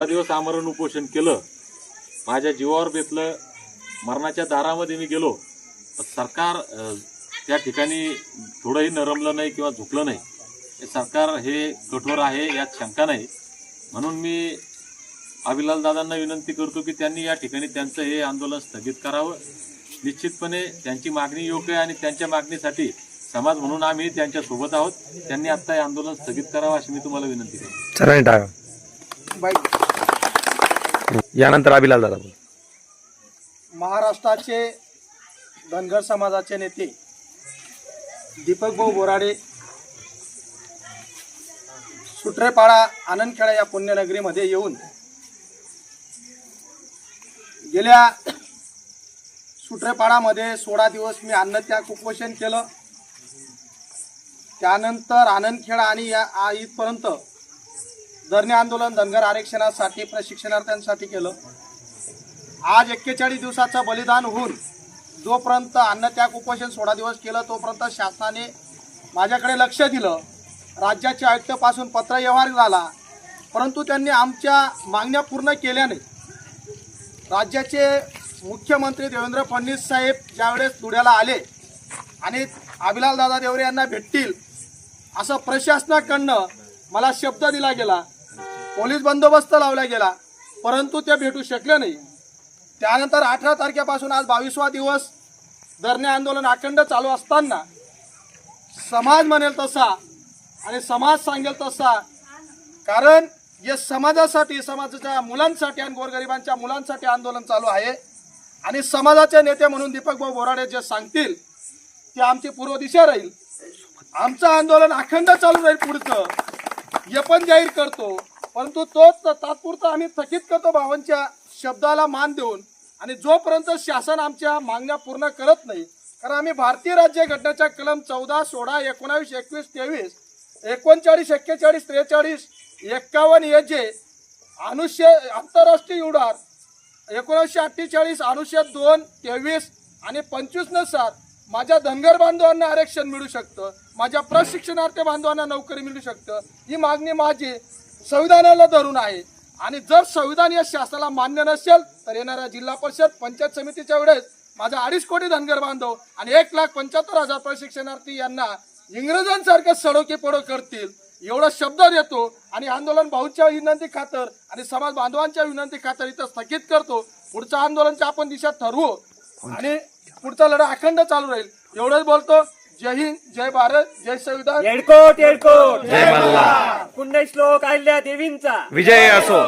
दिवस आमरण उपोषण केलं. माझ्या जीवावर बेतलं मरणाच्या दारामध्ये मी गेलो. तर सरकार त्या ठिकाणी थोडंही नरमलं नाही किंवा झुकलं नाही. हे सरकार हे कठोर आहे यात शंका नाही. म्हणून मी अभिलाल दादांना विनंती करतो की त्यांनी या ठिकाणी त्यांचं हे आंदोलन स्थगित करावं. निश्चितपणे त्यांची मागणी योग्य आहे आणि त्यांच्या मागणीसाठी समाज म्हणून आम्ही त्यांच्यासोबत आहोत. त्यांनी आता हे आंदोलन स्थगित करावं अशी मी तुम्हाला विनंती करतो. टाळा. यानंतर अभिलाल दादा महाराष्ट्राचे धनगर समाजाचे नेते दीपक भाऊ बोराडे सुट्रेपाडा आनंदखेडा या पुण्यनगरीमध्ये येऊन गेल्या सुट्रेपाडामध्ये सोळा दिवस मी अन्नत्याग उपोषण केलं. त्यानंतर आनंदखेडा आणि या इथपर्यंत धरणे आंदोलन धनगर आरक्षणासाठी प्रशिक्षणार्थ्यांसाठी केलं. आज एक्केचाळीस दिवसाचं बलिदान होऊन जोपर्यंत अन्नत्याग उपोषण सोळा दिवस केलं तोपर्यंत शासनाने माझ्याकडे लक्ष दिलं. राज्याच्या आयुक्तापासून पत्रव्यवहार झाला. परंतु त्यांनी आमच्या मागण्या पूर्ण केल्या नाही राज्याचे मुख्यमंत्री देवेंद्र फडणवीस साहेब ज्यावेळेस धुळ्याला आले आणि अभिलाल दादा देवरे यांना भेटतील असं प्रशासनाकडनं मला शब्द दिला गेला. पोलीस बंदोबस्त लावला गेला परंतु ते भेटू शकले नाही. त्यानंतर अठरा तारखेपासून आज बावीसवा दिवस धरणे आंदोलन अखंड चालू असताना समाज म्हणेल तसा आणि समाज सांगेल तसा कारण जे समाजासाठी समाजाच्या मुलांसाठी आणि गोरगरिबांच्या मुलांसाठी आंदोलन चालू आहे. आणि समाजाचे नेते म्हणून दीपक भाऊ बोराडे जे सांगतील ते आमची पूर्व दिशा राहील. आमचं आंदोलन अखंड चालू राहील पुढचं. हे पण जाहीर करतो. परंतु तोच तात्पुरता आम्ही थकीत करतो भावांच्या शब्दाला मान देऊन. आणि जोपर्यंत शासन आमच्या मागण्या पूर्ण करत नाही कारण आम्ही भारतीय राज्य घटनेच्या कलम चौदा सोळा एकोणावीस एकवीस तेवीस एकोणचाळीस एक्केचाळीस त्रेचाळीस एक्कावन्न ए जे अनुष्य आंतरराष्ट्रीय उडार एकोणीसशे अठ्ठेचाळीस अनुच्छेद दोन तेवीस आणि पंचवीसनुसार माझ्या धनगर बांधवांना आरक्षण मिळू शकतं माझ्या प्रशिक्षणार्थी बांधवांना नोकरी मिळू शकतं. ही मागणी माझी संविधानाला धरून आहे. आणि जर संविधान या शासनाला मान्य नसेल तर येणाऱ्या जिल्हा परिषद पंचायत समितीच्या वेळेस माझा अडीच कोटी धनगर बांधव आणि एक लाख पंच्याहत्तर हजार प्रशिक्षणार्थी यांना इंग्रजांसारखं सडोके पडो करतील. एवढा शब्द देतो आणि आंदोलन भाऊच्या विनंती खातर आणि समाज बांधवांच्या विनंती खातर इथं स्थगित करतो. पुढच्या आंदोलनची आपण दिशा ठरवू. आणि पुढचा लढा अखंड चालू राहील. एवढंच बोलतो. जय हिंद जय भारत जय संविधान. येडकोट येडकोट. पुण्यश्लोक अहिल्या देवींचा. विजय असो.